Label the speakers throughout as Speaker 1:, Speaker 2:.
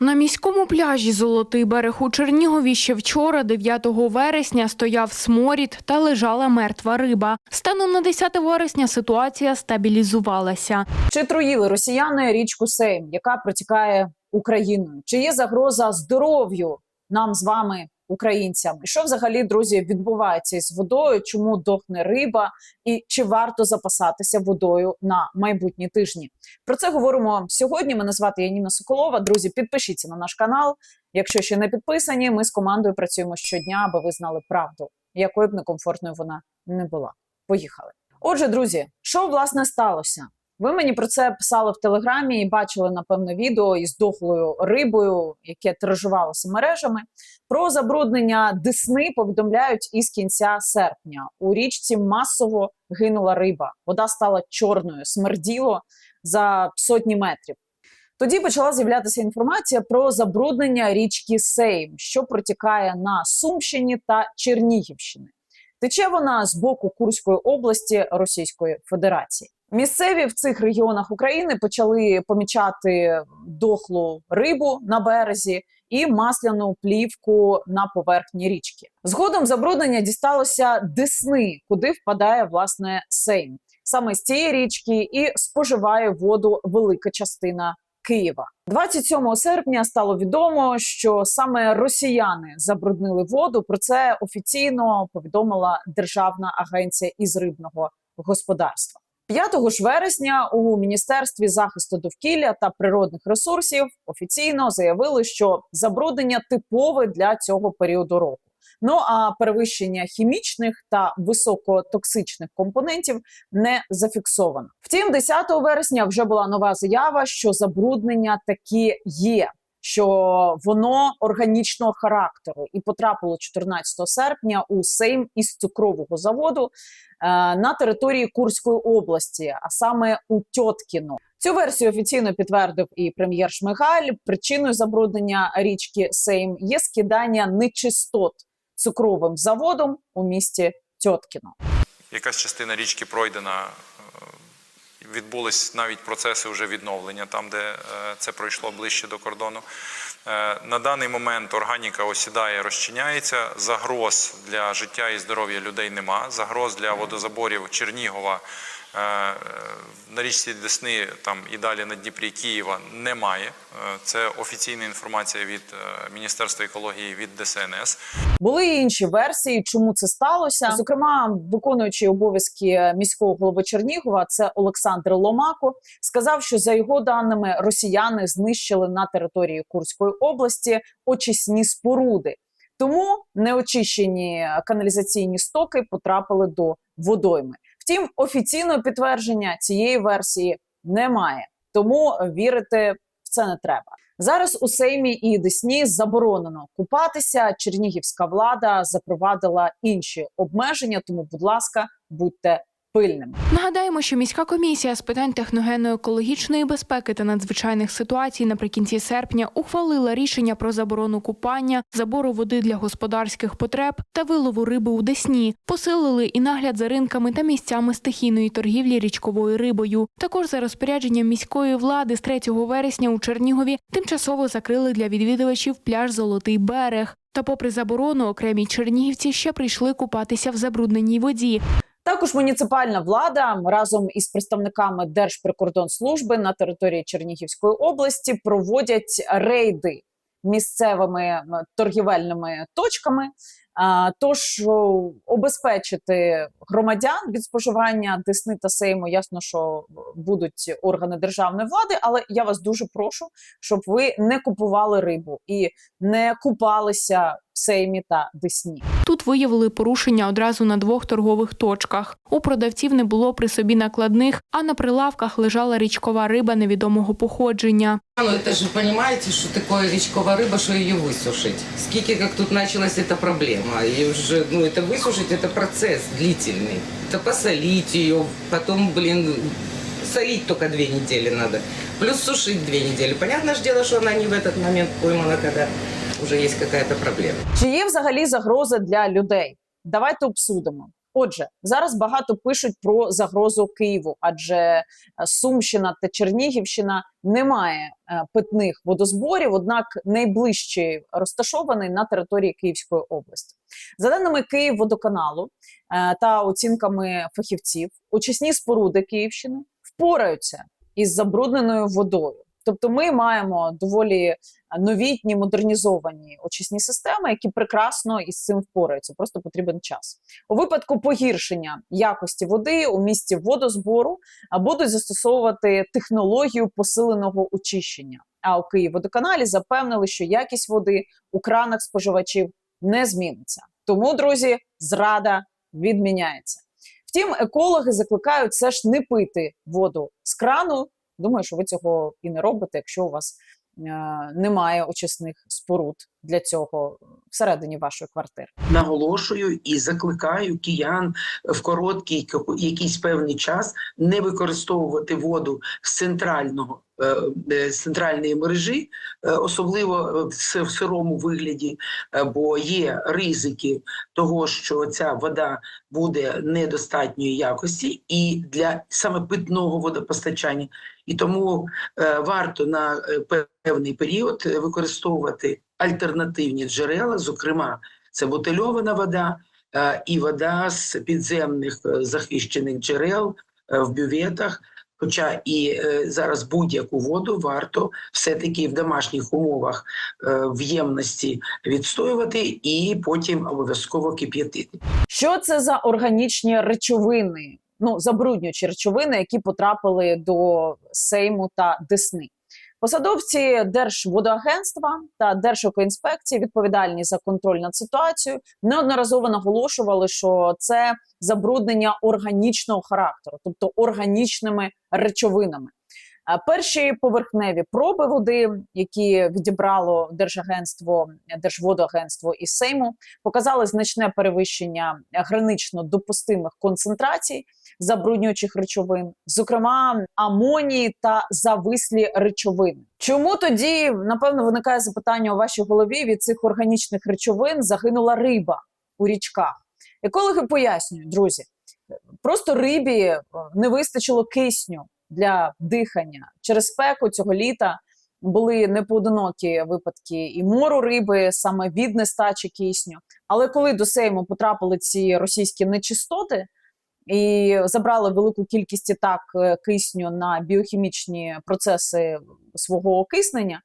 Speaker 1: На міському пляжі Золотий берег у Чернігові ще вчора, 9 вересня, стояв сморід та лежала мертва риба. Станом на 10 вересня ситуація стабілізувалася.
Speaker 2: Чи труїли росіяни річку Сейм, яка протікає Україною? Чи є загроза здоров'ю нам з вами, українцям? І що взагалі, друзі, відбувається із водою? Чому дохне риба? І чи варто запасатися водою на майбутні тижні? Про це говоримо сьогодні. Мене звати Яніна Соколова. Друзі, підпишіться на наш канал. Якщо ще не підписані, ми з командою працюємо щодня, аби ви знали правду, якою б некомфортною вона не була. Поїхали. Отже, друзі, що власне сталося? Ви мені про це писали в телеграмі і бачили напевно відео із дохлою рибою, яке тиражувалося мережами. Про забруднення Десни повідомляють із кінця серпня. У річці масово гинула риба. Вода стала чорною, смерділо за сотні метрів. Тоді почала з'являтися інформація про забруднення річки Сейм, що протікає на Сумщині та Чернігівщини. Тече вона з боку Курської області Російської Федерації. Місцеві в цих регіонах України почали помічати дохлу рибу на березі і масляну плівку на поверхні річки. Згодом забруднення дісталося Десни, куди впадає власне Сейм. Саме з цієї річки і споживає воду велика частина Києва. 27 серпня стало відомо, що саме росіяни забруднили воду. Про це офіційно повідомила Державна агенція із рибного господарства. 5 ж вересня у міністерстві захисту довкілля та природних ресурсів офіційно заявили, що забруднення типове для цього періоду року. Ну а перевищення хімічних та високотоксичних компонентів не зафіксовано. Втім, 10 вересня вже була нова заява, що забруднення такі є. Що воно органічного характеру і потрапило 14 серпня у Сейм із цукрового заводу е, на території Курської області, а саме у Тьоткіно. Цю версію офіційно підтвердив і прем'єр Шмигаль. Причиною забруднення річки Сейм є скидання нечистот цукровим заводом у місті Тьоткіно.
Speaker 3: якась частина річки пройдена. Відбулись навіть процеси вже відновлення, там, де е, це пройшло ближче до кордону. Е, На даний момент органіка осідає, розчиняється. Загроз для життя і здоров'я людей нема. Загроз для водозаборів Чернігова на річці Десни там і далі на Дніпрі Києва немає. Е, Це офіційна інформація від е, Міністерства екології від ДСНС.
Speaker 2: Були й інші версії, чому це сталося. Зокрема, виконуючий обов'язки міського голови Чернігова, це Олександр Ломако, сказав, що за його даними росіяни знищили на території Курської області очисні споруди. Тому неочищені каналізаційні стоки потрапили до водойми. Втім, офіційного підтвердження цієї версії немає, тому вірити в це не треба. Зараз у Сеймі і Десні заборонено купатися. Чернігівська влада запровадила інші обмеження. Тому, будь ласка, будьте пильними.
Speaker 1: Нагадаємо, що міська комісія з питань техногенно-екологічної безпеки та надзвичайних ситуацій наприкінці серпня ухвалила рішення про заборону купання, забору води для господарських потреб та вилову риби у Десні. Посилили і нагляд за ринками та місцями стихійної торгівлі річковою рибою. Також за розпорядженням міської влади з 3 вересня у Чернігові тимчасово закрили для відвідувачів пляж Золотий берег. Та, попри заборону, окремі чернігівці ще прийшли купатися в забрудненій воді.
Speaker 2: Також муніципальна влада разом із представниками Держприкордонслужби на території Чернігівської області проводять рейди місцевими торгівельними точками. Тож обезпечити громадян від споживання десни та сейму, ясно, що будуть органи державної влади, але я вас дуже прошу, щоб ви не купували рибу і не купалися сеймі та десні.
Speaker 1: Тут виявили порушення одразу на двох торгових точках. У продавців не було при собі накладних, а на прилавках лежала річкова риба невідомого походження.
Speaker 4: Ну, это же понимаете, что такое речковая рыба, что ее высушить. Скільки как тут началась эта проблема. И уже, ну, это высушить, это процесс длительный. Это посолить ее, потом, блин, солить только две недели надо. Плюс сушить две недели. Понятное же дело, что она не в этот момент поймана, когда уже есть какая-то проблема.
Speaker 2: Чи є взагалі загроза для людей? Давайте обсудимо. Отже, зараз багато пишуть про загрозу Києву, адже е, Сумщина та Чернігівщина не має е, питних водозборів, однак найближчий розташований на території Київської області. За даними Київводоканалу е, та оцінками фахівців, очисні споруди Київщини впораються із забрудненою водою. Тобто, ми маємо доволі новітні модернізовані очисні системи, які прекрасно із цим впораються. Просто потрібен час. У випадку погіршення якості води у місті водозбору будуть застосовувати технологію посиленого очищення. А у Київводоканалі запевнили, що якість води у кранах споживачів не зміниться. Тому, друзі, зрада відміняється. Втім, екологи закликають все ж не пити воду з крану. Думаю, що ви цього і не робите, якщо у вас е, немає очисних споруд для цього всередині вашої квартири.
Speaker 5: наголошую і закликаю киян в короткий якийсь певний час не використовувати воду з центрального з центральної мережі, е, особливо е, в сирому вигляді, е, бо є ризики того, що ця вода буде недостатньої якості і для саме питного водопостачання. І тому е, варто на е, певний період е, використовувати альтернативні джерела, зокрема, це бутильована вода е, і вода з підземних е, захищених джерел е, в бюветах. Хоча і е, зараз будь-яку воду варто все-таки в домашніх умовах е, в ємності відстоювати і потім обов'язково кип'ятити.
Speaker 2: Що це за органічні речовини? Ну, забруднюючі речовини, які потрапили до Сейму та Десни. Посадовці Держводоагентства та Держекоінспекції, відповідальні за контроль над ситуацією, неодноразово наголошували, що це забруднення органічного характеру, тобто органічними речовинами. Перші поверхневі проби води, які відібрало Держагентство, Держводоагентство і Сейму, показали значне перевищення гранично допустимих концентрацій забруднюючих речовин, зокрема амонії та завислі речовини. Чому тоді напевно виникає запитання у вашій голові від цих органічних речовин загинула риба у річках? Екологи пояснюють, друзі, просто рибі е, не вистачило кисню для дихання через спеку цього літа. Були непоодинокі випадки і мору риби саме від нестачі кисню. Але коли до Сейму потрапили ці російські нечистоти і забрали велику кількість і так е, кисню на біохімічні процеси свого окиснення,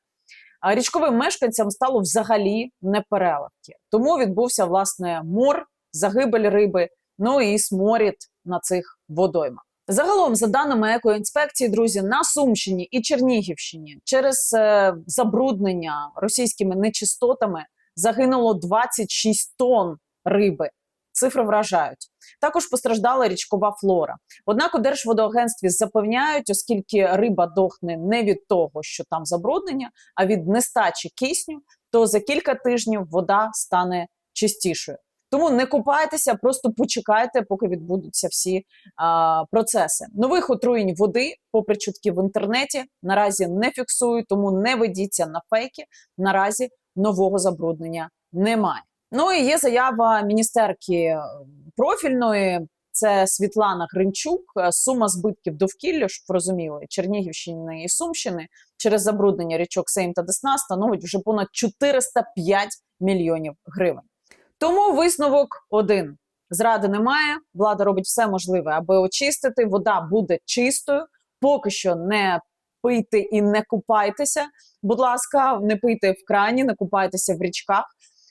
Speaker 2: а річковим мешканцям стало взагалі непереливки. Тому відбувся власне мор, загибель риби, ну і сморід на цих водоймах. Загалом, за даними екоінспекції, друзі, на Сумщині і Чернігівщині через е, забруднення російськими нечистотами загинуло 26 тонн риби. Цифри вражають. Також постраждала річкова флора. Однак у Держводоагентстві запевняють, оскільки риба дохне не від того, що там забруднення, а від нестачі кисню, то за кілька тижнів вода стане чистішою. Тому не купайтеся, просто почекайте, поки відбудуться всі а, процеси. Нових отруєнь води, попри чутки в інтернеті, наразі не фіксують, тому не ведіться на фейки. Наразі нового забруднення немає. Ну і є заява міністерки е, профільної. Це Світлана Гринчук. Е, Сума збитків довкілля, щоб розуміли, Чернігівщини і Сумщини через забруднення річок Сейм та Десна становить вже понад 405 мільйонів гривень. Тому висновок один: зради немає. Влада робить все можливе, аби очистити. Вода буде чистою. Поки що не пийте і не купайтеся. Будь ласка, не пийте в крані, не купайтеся в річках.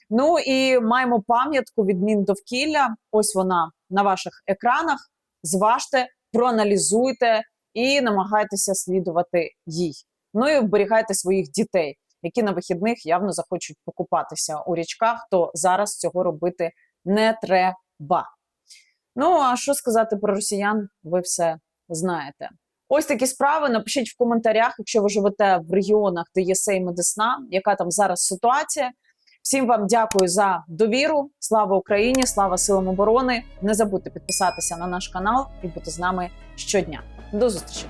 Speaker 2: Ну і маємо пам'ятку від Міндовкілля. Ось вона на ваших екранах. Зважте, проаналізуйте і намагайтеся слідувати їй. Ну і оберігайте своїх дітей, які на вихідних явно захочуть покупатися у річках. То зараз цього робити не треба. Ну а що сказати про росіян? Ви все знаєте. Ось такі справи. Напишіть в коментарях, якщо ви живете в регіонах, де є Сейм і Десна, яка там зараз ситуація. Всім вам дякую за довіру. Слава Україні! Слава силам оборони! Не забудьте підписатися на наш канал і бути з нами щодня. До зустрічі!